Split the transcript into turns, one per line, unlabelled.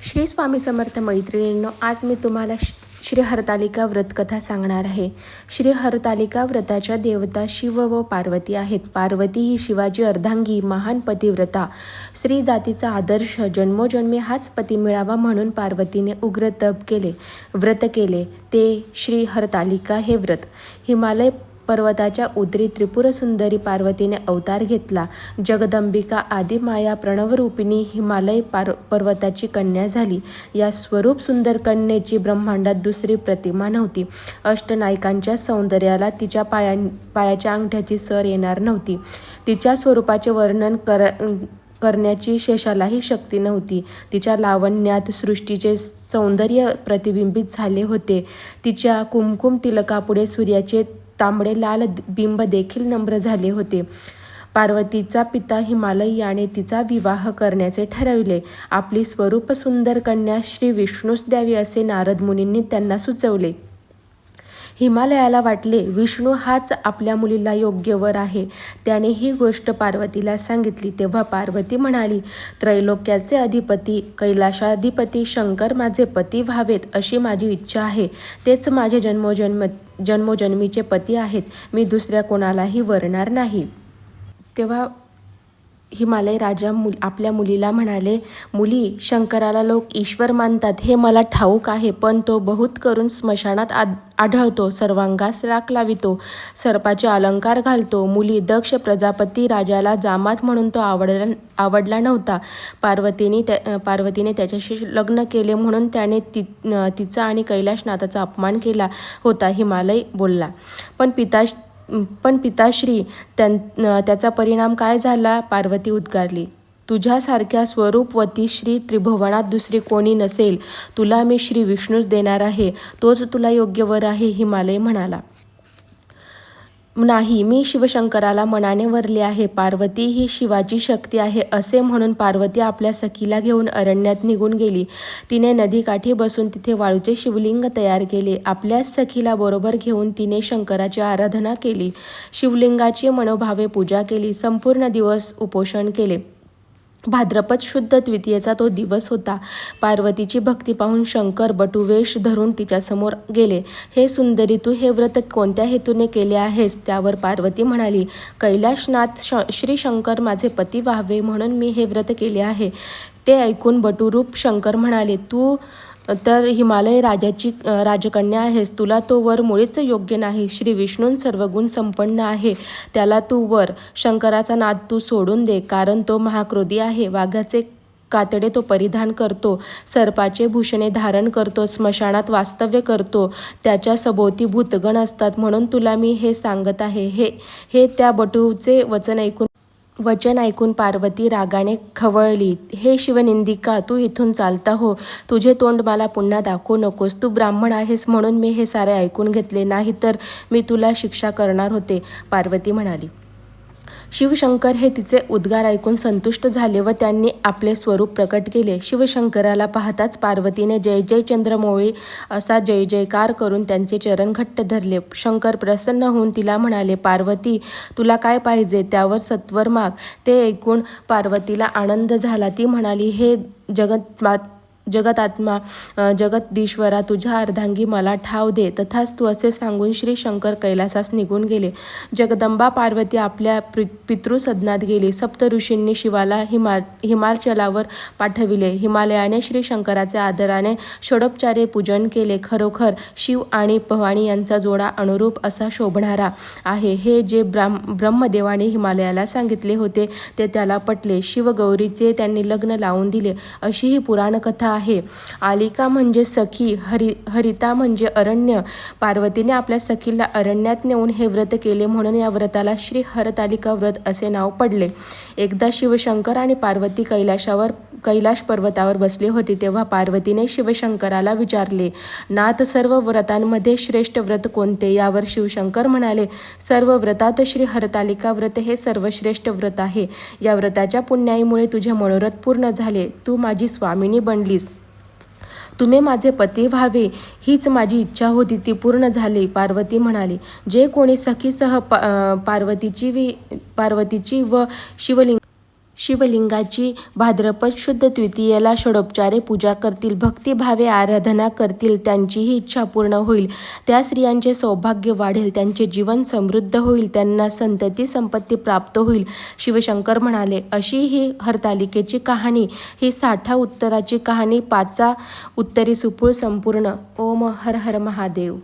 श्री स्वामी समर्थ मैत्रिणींनो आज मी तुम्हाला श्री हरतालिका व्रतकथा सांगणार आहे. श्री हरतालिका व्रताच्या देवता शिव व पार्वती आहेत. पार्वती ही शिवाची अर्धांगी महान पतिव्रता. स्त्री जातीचा आदर्श जन्मोजन्मी हाच पती मिळावा म्हणून पार्वतीने उग्र तप केले व्रत केले. ते श्री हरतालिका हे व्रत. हिमालय पर्वताच्या उदरी त्रिपुरसुंदरी पार्वतीने अवतार घेतला. जगदंबिका आदिमाया प्रणवरूपिणी हिमालय पार पर्वताची कन्या झाली. या स्वरूप सुंदर कन्येची ब्रह्मांडात दुसरी प्रतिमा नव्हती. अष्टनायकांच्या सौंदर्याला तिच्या पाया पायाच्या अंगठ्याची सर येणार नव्हती. तिच्या स्वरूपाचे वर्णन कर करण्याची शेषालाही शक्ती नव्हती. तिच्या लावण्यात सृष्टीचे सौंदर्य प्रतिबिंबित झाले होते. तिच्या कुमकुम तिलकापुढे सूर्याचे तांबडे लाल बिंब देखील नम्र झाले होते. पार्वतीचा पिता हिमालय याने तिचा विवाह करण्याचे ठरविले. आपली स्वरूप सुंदर कन्या श्री विष्णूस द्यावी असे नारद मुनींनी त्यांना सुचवले. हिमालयाला वाटले विष्णू हाच आपल्या मुलीला योग्य वर आहे. त्याने ही गोष्ट पार्वतीला सांगितली. तेव्हा पार्वती म्हणाली त्रैलोक्याचे अधिपती कैलाशाधिपती शंकर माझे पती व्हावेत अशी माझी इच्छा आहे. तेच माझे जन्मोजन्म जन्मोजन्मीचे पती आहेत. मी दुसऱ्या कोणालाही वरणार नाही. तेव्हा हिमालय राजा मुल आपल्या मुलीला म्हणाले मुली शंकराला लोक ईश्वर मानतात हे मला ठाऊक आहे पण तो बहुत करून स्मशानात आद आढळतो सर्वांगास राख लावितो सर्पाचे अलंकार घालतो. मुली दक्ष प्रजापती राजाला जामात म्हणून तो आवडला आवडला नव्हता. पार्वतीने त्या पार्वतीने त्याच्याशी लग्न केले म्हणून त्याने ति तिचा आणि कैलाशनाथाचा अपमान केला होता हिमालय बोलला. पण पिता पण पिताश्री त्यां त्याचा परिणाम काय झाला? पार्वती उद्गारली. तुझ्यासारख्या स्वरूपवती श्री त्रिभुवनात दुसरी कोणी नसेल. तुला मी श्री विष्णूच देणार आहे. तोच तुला योग्य वर आहे हिमालय म्हणाला. नाही मी शिवशंकराला मनाने वरले आहे. पार्वती ही शिवाची शक्ती आहे असे म्हणून पार्वती आपल्या सखीला घेऊन अरण्यात निघून गेली. तिने नदीकाठी बसून तिथे वाळूचे शिवलिंग तयार केले. आपल्या सखीला बरोबर घेऊन तिने शंकराची आराधना केली. शिवलिंगाची मनोभावे पूजा केली. संपूर्ण दिवस उपोषण केले. भाद्रपद शुद्ध द्वितीयेचा तो दिवस होता. पार्वतीची भक्ती पाहून शंकर बटुवेश धरून तिच्यासमोर गेले. हे सुंदरी तू हे व्रत कोणत्या हेतूने केले आहेस? त्यावर पार्वती म्हणाली कैलाशनाथ श श्री शंकर माझे पती व्हावे म्हणून मी हे व्रत केले आहे. ते ऐकून बटुरूप शंकर म्हणाले तू तर हिमालय राजाची राजकन्या आहेस. तुला तो वर मुळीच योग्य नाही. श्री विष्णून सर्व गुण संपन्न आहे. त्याला तू वर शंकराचा नाद तू सोडून दे कारण तो महाक्रोधी आहे. वाघाचे कातडे तो परिधान करतो. सर्पाचे भूषणे धारण करतो. स्मशानात वास्तव्य करतो. त्याच्या सभोवती भूतगण असतात. म्हणून तुला मी हे सांगत आहे. हे हे त्या बटूचे वचन ऐकून वचन ऐकून पार्वती रागाने खवळली हे शिवनिंदिका तू इथून चालता हो. तुझे तोंड मला पुन्हा दाखवू नकोस. तू ब्राह्मण आहेस म्हणून मी हे सारे ऐकून घेतले. नाही तर मी तुला शिक्षा करणार होते पार्वती म्हणाली. शिवशंकर हे तिचे उद्गार ऐकून संतुष्ट झाले व त्यांनी आपले स्वरूप प्रकट केले. शिवशंकराला पाहताच पार्वतीने जय जय चंद्रमोळी असा जय जयकार करून त्यांचे चरण घट्ट धरले. शंकर प्रसन्न होऊन तिला म्हणाले पार्वती तुला काय पाहिजे? त्यावर सत्वर माग. ते ऐकून पार्वतीला आनंद झाला. ती म्हणाली हे जगत मा जगतात्मा अ, जगदीश्वरा तुझ्या अर्धांगी मला ठाव दे. तथाच तू असे सांगून श्री शंकर कैलासास निघून गेले. जगदंबा पार्वती आपल्या पि पितृसदनात गेली. सप्त ऋषींनी शिवाला हिमा हिमाचलावर पाठविले. हिमालयाने श्री शंकराचे आदराने षडोपचारे पूजन केले. खरोखर शिव आणि भवानी यांचा जोडा अनुरूप असा शोभणारा आहे. हे जे ब्राम ब्रह्मदेवाने हिमालयाला सांगितले होते ते त्याला पटले. शिवगौरीचे त्यांनी लग्न लावून दिले. अशी ही पुराणकथा आहे. आलिका म्हणजे सखी हरि हरिता म्हणजे अरण्य. पार्वतीने आपल्या सखीला अरण्यात नेऊन हे व्रत केले म्हणून या व्रताला श्री हरतालिका व्रत असे नाव पडले. एकदा शिवशंकर आणि पार्वती कैलाशावर कैलाश पर्वतावर बसले होते तेव्हा पार्वतीने शिवशंकराला विचारले नाथ सर्व व्रतांमध्ये श्रेष्ठ व्रत कोणते? यावर शिवशंकर म्हणाले सर्व व्रतात श्री हरतालिका व्रत हे सर्वश्रेष्ठ व्रत आहे. या व्रताच्या पुण्याईमुळे तुझे मनोरथ पूर्ण झाले. तू माझी स्वामिनी बनलीस. तुम्ही माझे पती व्हावे हीच माझी इच्छा होती ती पूर्ण झाली. पार्वती म्हणाली. जे कोणी सखीसह पा पार्वतीची वि पार्वतीची व शिवलिंग शिवलिंगाची भाद्रपद शुद्ध द्वितीयेला षडोपचारे पूजा करतील भक्तिभावे आराधना करतील त्यांचीही इच्छा पूर्ण होईल. त्या स्त्रियांचे सौभाग्य वाढेल त्यांचे जीवन समृद्ध होईल त्यांना संतती संपत्ती प्राप्त होईल. शिवशंकर म्हणाले अशी ही हरतालिकेची कहाणी ही साठा उत्तराची कहाणी पाचा उत्तरी सुपूळ संपूर्ण. ओम हर हर महादेव.